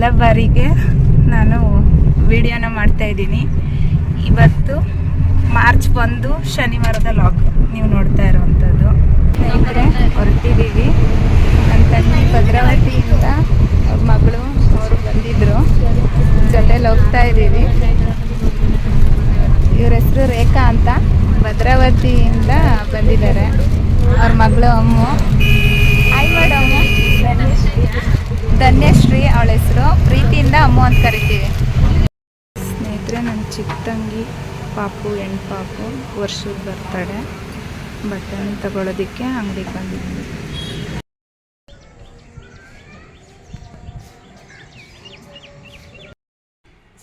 ಮೊದಲ ಬಾರಿಗೆ ನಾನು ವಿಡಿಯೋನ ಮಾಡ್ತಾ ಇದ್ದೀನಿ. ಇವತ್ತು ಮಾರ್ಚ್ ಒಂದು, ಶನಿವಾರದ ಲಾಕ್ ನೀವು ನೋಡ್ತಾ ಇರೋವಂಥದ್ದು. ಸ್ನೇಹಿತರೆ, ಹೊರಟಿದ್ದೀವಿ. ನನ್ನ ತಂಗಿ ಭದ್ರಾವತಿಯಿಂದ ಅವ್ರ ಮಗಳು ಅವರು ಬಂದಿದ್ರು. ಜೊತೆಲಿ ಹೋಗ್ತಾ ಇದ್ದೀವಿ. ಇವ್ರ ಹೆಸರು ರೇಖಾ ಅಂತ. ಭದ್ರಾವತಿಯಿಂದ ಬಂದಿದ್ದಾರೆ. ಅವ್ರ ಮಗಳು ಅಮ್ಮು. ಹಾಯ್ ಮೇಡಮ್ ಧನ್ಯಶ್ರೀ ಅವಳ ಹೆಸರು. ಪ್ರೀತಿಯಿಂದ ಅಮ್ಮು ಅಂತ ಕರಿತೀವಿ. ಸ್ನೇಹಿತರೆ, ನನ್ನ ಚಿಕ್ಕ ತಂಗಿ ಪಾಪು, ಹೆಣ್ಣು ಪಾಪು ವರ್ಷದ ಬರ್ತಾಳೆ ಬಟ್ಟೆ ತಗೊಳ್ಳೋದಕ್ಕೆ ಅಂಗಡಿಗೆ ಬಂದಿದ್ವಿ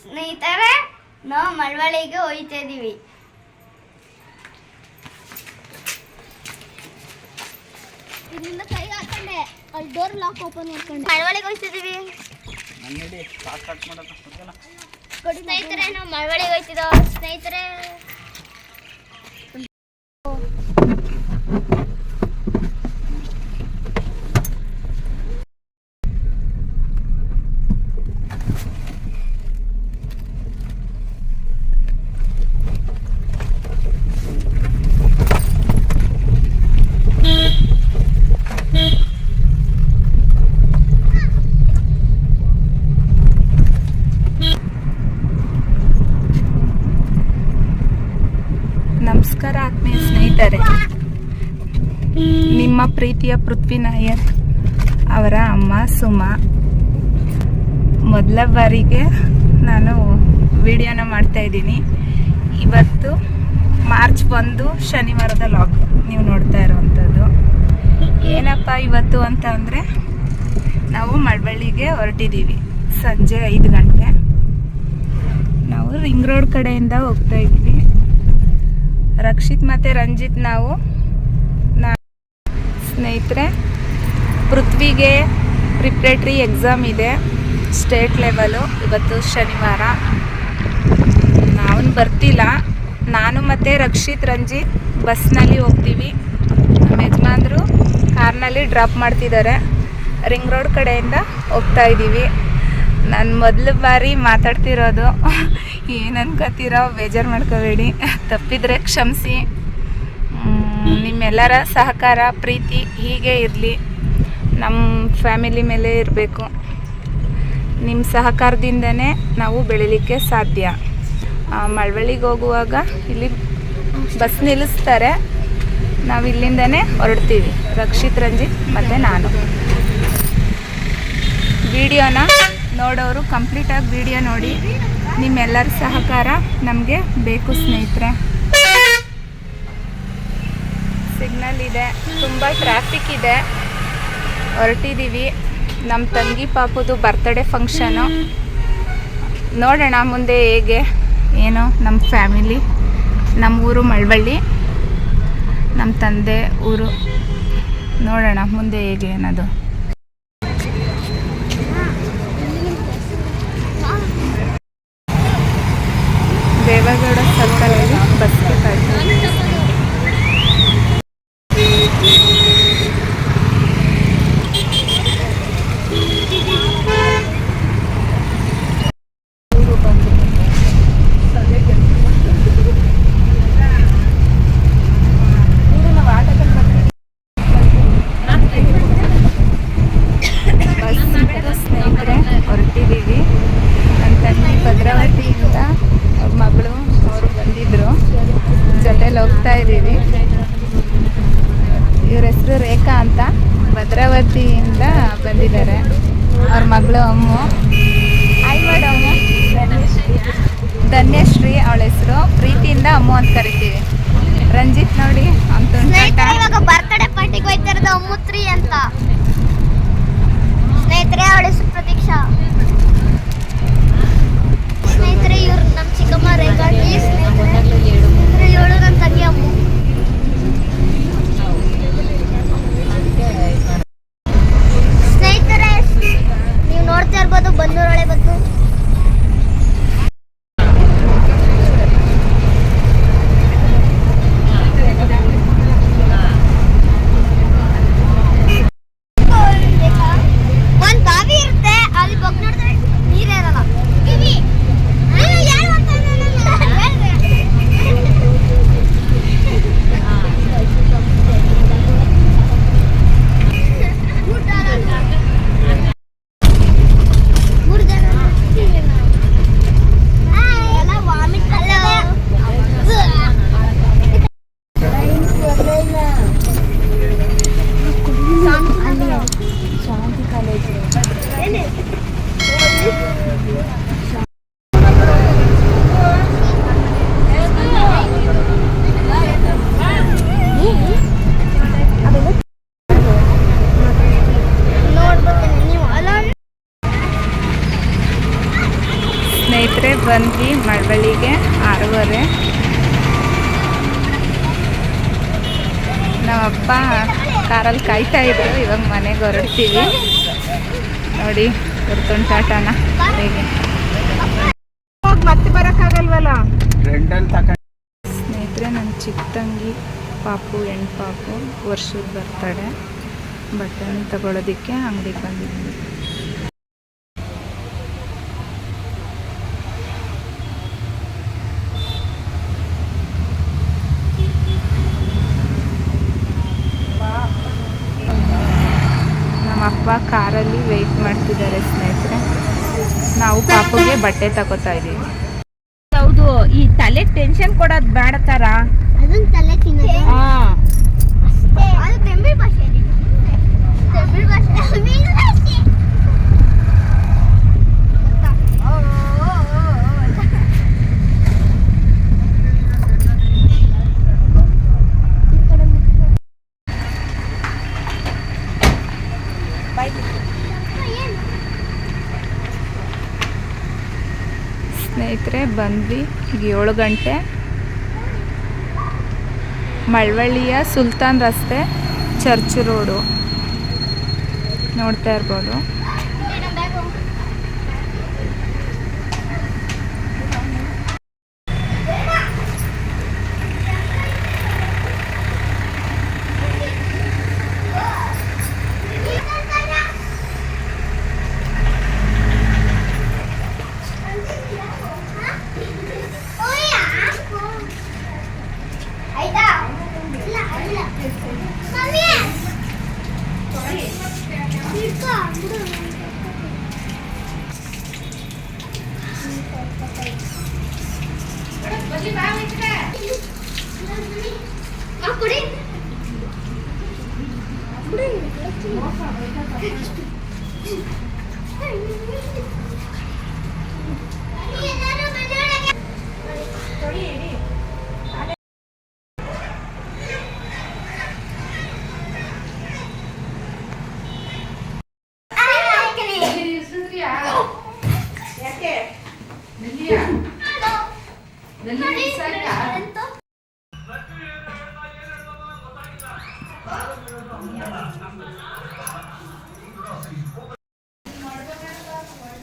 ಸ್ನೇಹಿತರೆ, ನಾವು ಮಳವಳ್ಳಿಗೆ ಹೋಯ್ತಾ ಇದೀವಿ. ಇದರಿಂದ ಕೈ ಹಾಕೊಂಡೆ. ಅಲ್ಲಿ ಡೋರ್ ಲಾಕ್ ಓಪನ್ ಮಾಡ್ಕೊಂಡೆ. ಮಳವಳ್ಳಿಗೆ ಹೋಯ್ತಿದೀವಿ ಸ್ನೇಹಿತರೆ ನಾವು ಮಳವಳಿಗೆ ಹೋಯ್ತಿದ್ದೋ? ಸ್ನೇಹಿತರೆ. ನಿಮ್ಮ ಪ್ರೀತಿಯ ಪೃಥ್ವಿ ನಾಯರ್ ಅವರ ಅಮ್ಮ ಸುಮಾ. ಮೊದಲ ಬಾರಿಗೆ ನಾನು ವಿಡಿಯೋನ ಮಾಡ್ತಾ ಇದ್ದೀನಿ. ಇವತ್ತು ಮಾರ್ಚ್ ಒಂದು, ಶನಿವಾರದ ಲಾಗ್. ನೀವು ನೋಡ್ತಾ ಇರೋವಂಥದ್ದು. ಏನಪ್ಪ ಇವತ್ತು ಅಂತ ಅಂದರೆ, ನಾವು ಮಳವಳ್ಳಿಗೆ ಹೊರಟಿದ್ದೀವಿ. ಸಂಜೆ ಐದು ಗಂಟೆ. ನಾವು ರಿಂಗ್ ರೋಡ್ ಕಡೆಯಿಂದ ಹೋಗ್ತಾ ಇದ್ವಿ ರಕ್ಷಿತ್ ಮತ್ತು ರಂಜಿತ್ ನಾವು ಸ್ನೇಹಿತರೆ, ಪೃಥ್ವಿಗೆ ಪ್ರಿಪ್ರೇಟ್ರಿ ಎಕ್ಸಾಮ್ ಇದೆ ಸ್ಟೇಟ್ ಲೆವೆಲು ಇವತ್ತು ಶನಿವಾರ. ಅವನು ಬರ್ತಿಲ್ಲ. ನಾನು ಮತ್ತು ರಕ್ಷಿತ್, ರಂಜಿತ್ ಬಸ್ನಲ್ಲಿ ಹೋಗ್ತೀವಿ. ನಮ್ಮ ಯಜಮಾನ್ರು ಕಾರ್ನಲ್ಲಿ ಡ್ರಾಪ್ ಮಾಡ್ತಿದ್ದಾರೆ. ರಿಂಗ್ ರೋಡ್ ಕಡೆಯಿಂದ ಹೋಗ್ತಾ ಇದ್ದೀವಿ. ನಾನು ಮೊದಲ ಬಾರಿ ಮಾತಾಡ್ತಿರೋದು ಏನು ಅನ್ಕೋತೀರೋ ಬೇಜಾರು ಮಾಡ್ಕೋಬೇಡಿ. ತಪ್ಪಿದರೆ ಕ್ಷಮಿಸಿ. ನಿಮ್ಮೆಲ್ಲರ ಸಹಕಾರ, ಪ್ರೀತಿ ಹೀಗೆ ಇರಲಿ. ನಮ್ಮ ಫ್ಯಾಮಿಲಿ ಮೇಲೆ ಇರಬೇಕು. ನಿಮ್ಮ ಸಹಕಾರದಿಂದನೇ ನಾವು ಬೆಳಿಲಿಕ್ಕೆ ಸಾಧ್ಯ. ಮಳವಳ್ಳಿಗೆ ಹೋಗುವಾಗ ಇಲ್ಲಿ ಬಸ್ ನಿಲ್ಲಿಸ್ತಾರೆ. ನಾವು ಇಲ್ಲಿಂದನೇ ಹೊರಡ್ತೀವಿ. ರಕ್ಷಿತ್, ರಂಜಿತ್ ಮತ್ತು ನಾನು. ವಿಡಿಯೋನ ನೋಡೋರು ಕಂಪ್ಲೀಟಾಗಿ ವಿಡಿಯೋ ನೋಡಿ. ನಿಮ್ಮೆಲ್ಲರ ಸಹಕಾರ ನಮಗೆ ಬೇಕು ಸ್ನೇಹಿತರೆ. ಸಿಗ್ನಲ್ ಇದೆ. ತುಂಬ ಟ್ರಾಫಿಕ್ ಇದೆ. ಹೊರಟಿದ್ದೀವಿ ನಮ್ಮ ತಂಗಿ ಪಾಪದು ಬರ್ತ್ಡೇ ಫಂಕ್ಷನು ನೋಡೋಣ ಮುಂದೆ ಹೇಗೆ, ಏನು ನಮ್ಮ ಫ್ಯಾಮಿಲಿ ನಮ್ಮ ಊರು ಮಳವಳ್ಳಿ ನಮ್ಮ ತಂದೆ ಊರು. ನೋಡೋಣ ಮುಂದೆ ಹೇಗೆ ಏನದು ದೇವೇಗೌಡ ಸರ್ಕಲಲ್ಲಿ ಬಸ್ಗೆ ಕಾಯ್ತೀವಿ ಬಸ್ ಸಿಕ್ತು ಸ್ನೇಹಿತರೆ ಹೊರಟಿದ್ದೀವಿ ನನ್ನ ತಂಗಿ ಭದ್ರಾವತಿಯಿಂದ ಅವ್ರ ಮಗಳು ಅವರು ಬಂದಿದ್ರು ಜೊತೆಲಿ ಹೋಗ್ತಾ ಇದ್ದೀವಿ ಇವ್ರ ಹೆಸರು ರೇಖಾ ಅಂತ ಭದ್ರಾವತಿಯಿಂದ ಬಂದಿದ್ದಾರೆ ಅವ್ರ ಮಗಳು ಅಮ್ಮು. ಹಾಯ್ ಮೇಡಮ್ ಧನ್ಯಶ್ರೀ ಅವಳ ಹೆಸರು. ಪ್ರೀತಿಯಿಂದ ಅಮ್ಮು ಅಂತ ಕರಿತೀವಿ. ರಂಜಿತ್ ನೋಡಿ ಅಂತ ಬರ್ತ್ಡೇ ಪಾರ್ಟಿಗೆ ಹೋಯ್ತಾರದ ಅಮ್ಮುತ್ರಿ ಅಂತ. ಸ್ನೇಹಿತರೆ ಅವಳ ಹೆಸರು ಪ್ರತೀಕ್ಷಾ ಸ್ನೇಹಿತರೆ ಇವ್ರು ನಮ್ಮ ಚಿಕ್ಕಮ್ಮ ರೇಖಾ ಸ್ನೇಹಿತರೆ ಇವಳು ನನ್ನ ತಂಗಿ ಅಮ್ಮು ಸ್ನೇಹಿತರೆ ನೀವು ನೋಡ್ತಾ ಇರ್ಬೋದು ಬನ್ನೂರೊಳೆ ಬಂದು ಒಂದ್ ಬಾವಿ ಇರುತ್ತೆ ಅಲ್ಲಿ ಬಗ್ ನೋಡಿದ್ರೆ ಅಪ್ಪ ಕಾರಲ್ಲಿ ಕಾಯ್ತಾ ಇದ್ರು ಇವಾಗ ಮನೆಗೆ ಹೊರಡ್ತೀವಿ. ನೋಡಿ ಹೊರತೊಂಡು ಟಾಟಾನ. ಹೇಗೆ? ಮತ್ತೆ ಬರೋಕ್ಕಾಗಲ್ವಲ್ಲ? ಸ್ನೇಹಿತರೆ ನನ್ನ ಚಿಕ್ಕ ತಂಗಿ ಪಾಪು ಹೆಣ್ಣು ಪಾಪು ವರ್ಷದ ಬರ್ತಾಳೆ ಬಟ್ಟೆ ತಗೊಳ್ಳೋದಕ್ಕೆ ಅಂಗಡಿಗೆ ಬಂದಿದ್ವಿ ನಮ್ಮ ಅಪ್ಪ ಕಾರಲ್ಲಿ ಮಾಡ್ತಿದ್ದಾರೆ ಸ್ನೇಹಿತರೆ. ನಾವು ಪಾಪುಗೆ ಬಟ್ಟೆ ತಗೋತಾ ಇದೀವಿ. ಹೌದು ಈ ತಲೆ ಟೆನ್ಷನ್ ಕೊಡೋದ್ ಬೇಡ ತರ. ಅದನ್ನ ಸ್ನೇಹಿತರೆ ಬಂದ್ವಿ. ಈಗ ಏಳು ಗಂಟೆ. ಮಳವಳ್ಳಿಯ ಸುಲ್ತಾನ್ ರಸ್ತೆ ಚರ್ಚ್ ರೋಡು. ನೋಡ್ತಾ ಇರ್ಬೋದು.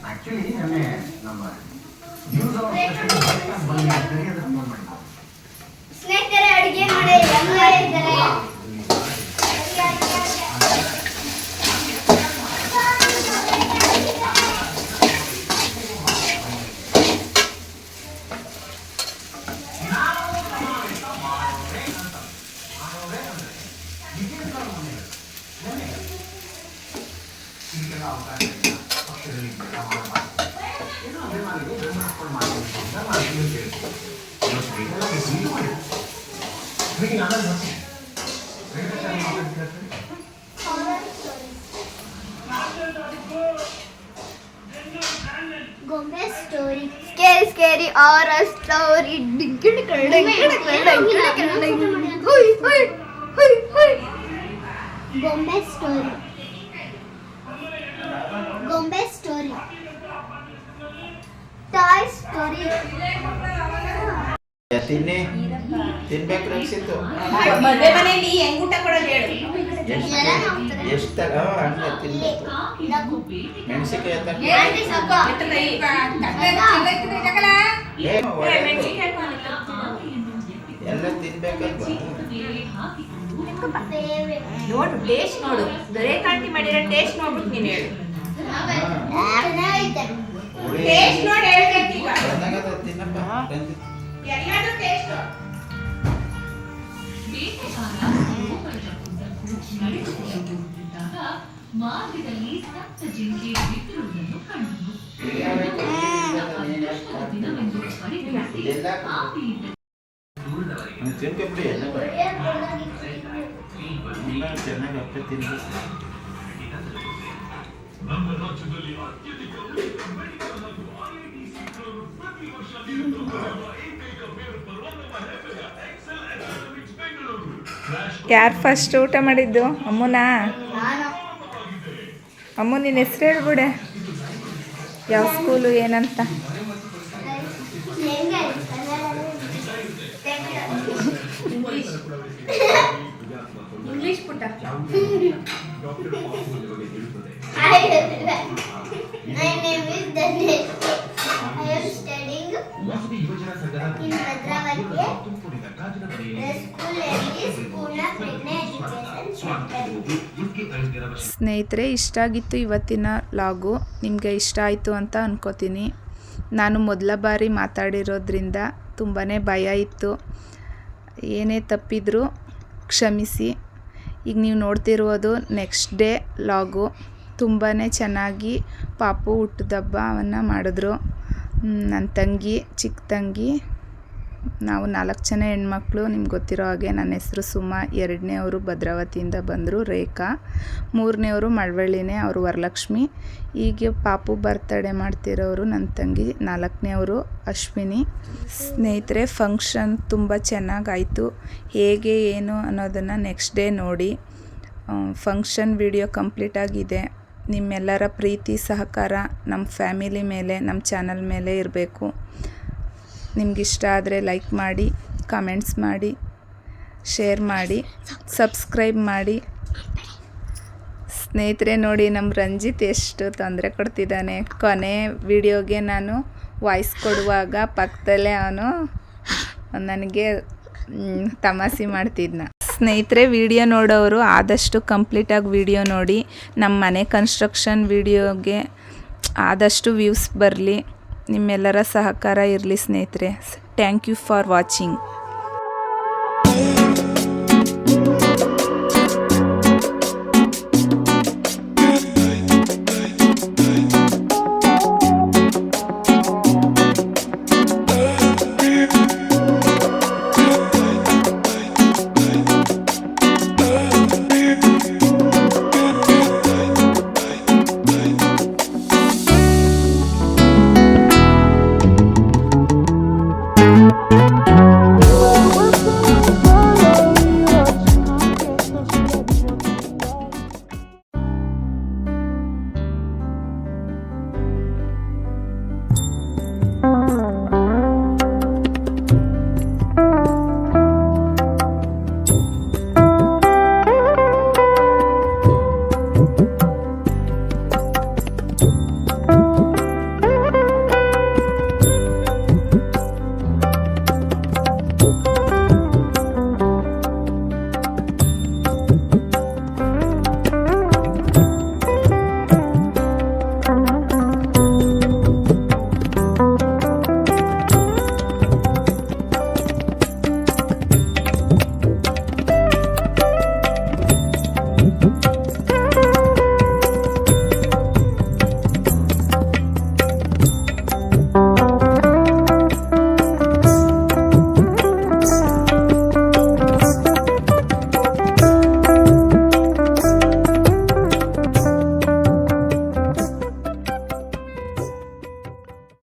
ಆಕ್ಚುಲಿ ನಮ್ಮ ನ್ಯೂಸ್ ಬಂದು ಫೋನ್ ಮಾಡಿದ್ದು ಸ್ನೇಹಿತರೆ ಅಡುಗೆ ಮಾಡಿ ಎಲ್ಲ ಇದ್ದಾರೆ ಗೊಂಬೆ story scary scary are story ಗೊಂಬೆ ಸ್ಟೋರಿ ಗೊಂಬೆ ಸ್ಟೋರಿ ಟಾಯ್ ಸ್ಟೋರಿ ತಿನ್ನಿ ತಿನ್ಬೇಕು ರಕ್ಷಿತ್ತು ಮದ್ವೆ ಮನೆಯಲ್ಲಿ ಹೆಂಗ್ ಊಟ ಕೊಡೋದು ಹೇಳು ಎಷ್ಟು ತಿನ್ಬೇಕು? ಒಳ್ಳೆ ಎಲ್ಲ ತಿನ್ಬೇಕಲ್ವಾ? ನೋಡು ಟೇಸ್ಟ್ ನೋಡು. ದೊರೆಕಾಂತಿ ಮಾಡಿರೋ ಟೇಸ್ಟ್ ನೋಡ್ಬಿಟ್ಟು ನೀನು ಹೇಳು. ಚೆನ್ನಾಗೈತೆ. ಎಲ್ಲದೂ ಟೇಸ್ಟ್ ಮಾರ್ಗದಲ್ಲಿ ಸಪ್ತ ಜಿಂಕೆ ಬಿಟ್ಟಿರುವುದನ್ನು ಕಂಡು ಬಿರಿಯಾನಿ ಕೊಟ್ಟಿದ್ದಲ್ಲ, ನೀನು ಅತ್ಯಧಿಕ ಹಾಕ್ತಿ? ದಿನವೆಂದು ಪರಿಗಣಿಸಿ ಇದೆಲ್ಲ ಆಕೆಯಿಂದ ಹ್ಮ್, ತಿನ್ಕೊಬಿಡಿ ಎಲ್ಲ ಬೇಡ. ಎಲ್ಲ ಎಕ್ಸೆಲ್ ಅಪ್ಪ ಬೆಂಗಳೂರು ಯಾರು ಫಸ್ಟ್ ಊಟ ಮಾಡಿದ್ದು ಅಮ್ಮನಾ ಅಮ್ಮ ನಿನ್ನ ಹೆಸ್ರು ಹೇಳ್ಬಿಡೆ. ಯಾವ ಸ್ಕೂಲು ಏನಂತ? ಹೆಂಗೆ ಇಂಗ್ಲಿಷ್ ಪುಟ್ಟ ಸ್ನೇಹಿತರೆ ಇಷ್ಟ ಆಗಿತ್ತು ಇವತ್ತಿನ ಲಾಗು. ನಿಮಗೆ ಇಷ್ಟ ಆಯಿತು ಅಂತ ಅನ್ಕೋತೀನಿ. ನಾನು ಮೊದಲ ಬಾರಿ ಮಾತಾಡಿರೋದ್ರಿಂದ ತುಂಬಾ ಭಯ ಇತ್ತು. ಏನೇ ತಪ್ಪಿದ್ರೂ ಕ್ಷಮಿಸಿ. ಈಗ ನೀವು ನೋಡ್ತಿರೋದು ನೆಕ್ಸ್ಟ್ ಡೇ ಲಾಗು. ತುಂಬಾ ಚೆನ್ನಾಗಿ ಪಾಪು ಹುಟ್ಟಿದಬ್ಬವನ್ನು ಮಾಡಿದ್ರು. ನನ್ನ ತಂಗಿ ಚಿಕ್ಕ ತಂಗಿ. ನಾವು ನಾಲ್ಕು ಜನ ಹೆಣ್ಮಕ್ಳು, ನಿಮ್ಗೆ ಗೊತ್ತಿರೋ ಹಾಗೆ ನನ್ನ ಹೆಸರು ಸುಮಾ ಎರಡನೇವರು ಭದ್ರಾವತಿಯಿಂದ ಬಂದರು ರೇಖಾ ಮೂರನೇವರು ಮಳವಳ್ಳಿನೇ, ಅವರು ವರಲಕ್ಷ್ಮಿ. ಹೀಗೆ ಪಾಪು ಬರ್ತಡೇ ಮಾಡ್ತಿರೋರು ನನ್ನ ತಂಗಿ ನಾಲ್ಕನೇವರು ಅಶ್ವಿನಿ. ಸ್ನೇಹಿತರೆ ಫಂಕ್ಷನ್ ತುಂಬ ಚೆನ್ನಾಗಾಯಿತು. ಹೇಗೆ, ಏನು ಅನ್ನೋದನ್ನು ನೆಕ್ಸ್ಟ್ ಡೇ ನೋಡಿ. ಫಂಕ್ಷನ್ ವಿಡಿಯೋ ಕಂಪ್ಲೀಟ್ ಆಗಿದೆ. ನಿಮ್ಮೆಲ್ಲರ ಪ್ರೀತಿ, ಸಹಕಾರ ನಮ್ಮ ಫ್ಯಾಮಿಲಿ ಮೇಲೆ ನಮ್ಮ ಚಾನಲ್ ಮೇಲೆ ಇರಬೇಕು. ನಿಮ್ಗಿಷ್ಟ ಆದರೆ ಲೈಕ್ ಮಾಡಿ ಕಮೆಂಟ್ಸ್ ಮಾಡಿ ಶೇರ್ ಮಾಡಿ ಸಬ್ಸ್ಕ್ರೈಬ್ ಮಾಡಿ. ಸ್ನೇಹಿತರೆ ನೋಡಿ ನಮ್ಮ ರಂಜಿತ್ ಎಷ್ಟು ತೊಂದರೆ ಕೊಡ್ತಿದ್ದಾನೆ. ಕೊನೆ ವಿಡಿಯೋಗೆ ನಾನು ವಾಯ್ಸ್ ಕೊಡುವಾಗ ಪಕ್ಕದಲ್ಲೇ ಅವನು ನನಗೆ ತಮಾಸೆ ತಮಾಷೆ ಮಾಡ್ತಿದ್ನ. ಸ್ನೇಹಿತರೆ ವಿಡಿಯೋ ನೋಡೋರು ಆದಷ್ಟು ಕಂಪ್ಲೀಟಾಗಿ ವಿಡಿಯೋ ನೋಡಿ. ನಮ್ಮ ಮನೆ ಕನ್ಸ್ಟ್ರಕ್ಷನ್ ವಿಡಿಯೋಗೆ ಆದಷ್ಟು ವ್ಯೂಸ್ ಬರಲಿ. ನಿಮ್ಮೆಲ್ಲರ ಸಹಕಾರ ಇರಲಿ ಸ್ನೇಹಿತರೆ. Thank you for watching